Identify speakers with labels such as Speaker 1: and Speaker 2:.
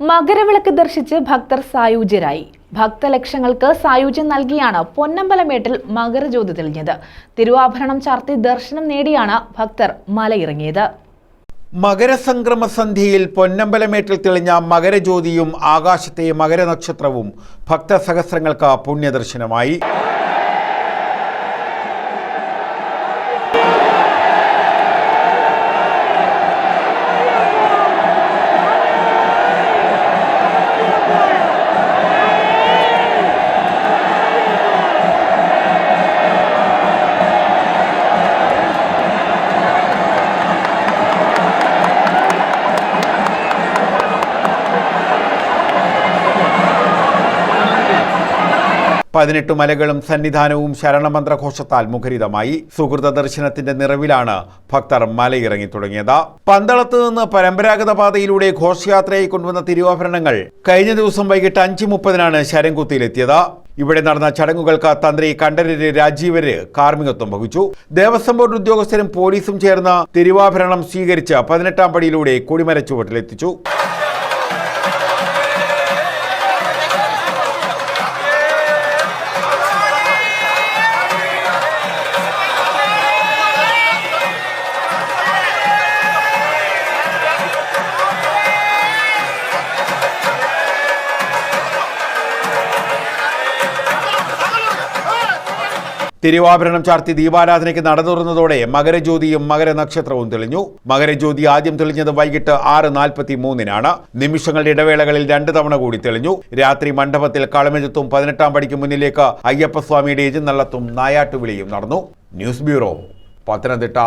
Speaker 1: മകരവിളക്ക് ദർശിച്ച് ഭക്തർ സായൂജ്യരായി. ഭക്തലക്ഷങ്ങൾക്ക് സായൂജ്യം നൽകിയാണ് പൊന്നമ്പലമേട്ടിൽ മകരജ്യോതി തെളിഞ്ഞത് തിരുവാഭരണം ചാർത്തി ദർശനം നേടിയാണ് ഭക്തർ മലയിറങ്ങിയത്.
Speaker 2: മകരസംക്രമ സന്ധ്യയിൽ പൊന്നമ്പലമേട്ടിൽ തെളിഞ്ഞ മകരജ്യോതിയും ആകാശത്തെ മകരനക്ഷത്രവും ഭക്തസഹസ്രങ്ങൾക്ക് പുണ്യദർശനമായി. പതിനെട്ട് മലകളും സന്നിധാനവും ശരണമന്ത്രഘോഷത്താൽ മുഖരിതമായി. സുഹൃത ദർശനത്തിന്റെ നിറവിലാണ് ഭക്തർ മലയിറങ്ങി തുടങ്ങിയത്. പന്തളത്ത് നിന്ന് പരമ്പരാഗത പാതയിലൂടെ ഘോഷയാത്രയായി കൊണ്ടുവന്ന തിരുവാഭരണങ്ങൾ കഴിഞ്ഞ ദിവസം വൈകിട്ട് അഞ്ച് മുപ്പതിനാണ് ശരംകുത്തിയിലെത്തിയത്. ഇവിടെ നടന്ന ചടങ്ങുകൾക്ക് തന്ത്രി കണ്ഠരര് രാജീവര് കാർമ്മികത്വം വഹിച്ചു. ദേവസ്വം ബോർഡ് ഉദ്യോഗസ്ഥരും പോലീസും ചേർന്ന് തിരുവാഭരണം സ്വീകരിച്ച് പതിനെട്ടാം പടിയിലൂടെ കൊടിമര ചുവട്ടിലെത്തിച്ചു തിരുവാഭരണം ചാർത്തി ദീപാരാധനയ്ക്ക് നട തുറന്നതോടെ മകരജ്യോതിയും മകരനക്ഷത്രവും തെളിഞ്ഞു. മകരജ്യോതി ആദ്യം തെളിഞ്ഞത് വൈകിട്ട് ആറ് നാൽപ്പത്തി മൂന്നിനാണ്. നിമിഷങ്ങളുടെ ഇടവേളകളിൽ രണ്ട് തവണ കൂടി തെളിഞ്ഞു. രാത്രി മണ്ഡപത്തിൽ കളമെഴുത്തും പതിനെട്ടാം പടിക്ക് മുന്നിലേക്ക് അയ്യപ്പസ്വാമിയുടെ നള്ളത്തും നായാട്ടുവിളിയും നടന്നു. News bureau Pathanamthitta.